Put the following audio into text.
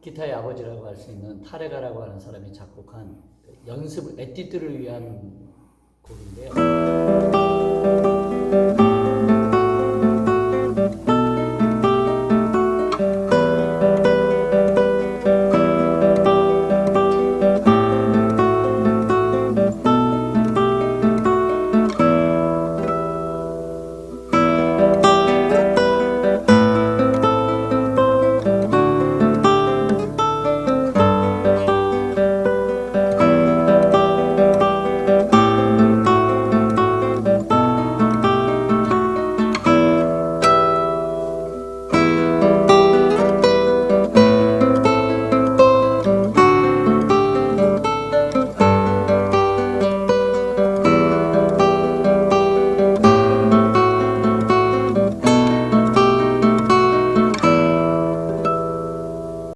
기타의 아버지라고 할 수 있는 타레가라고 하는 사람이 작곡한 연습 에뛰드를 위한 곡인데요.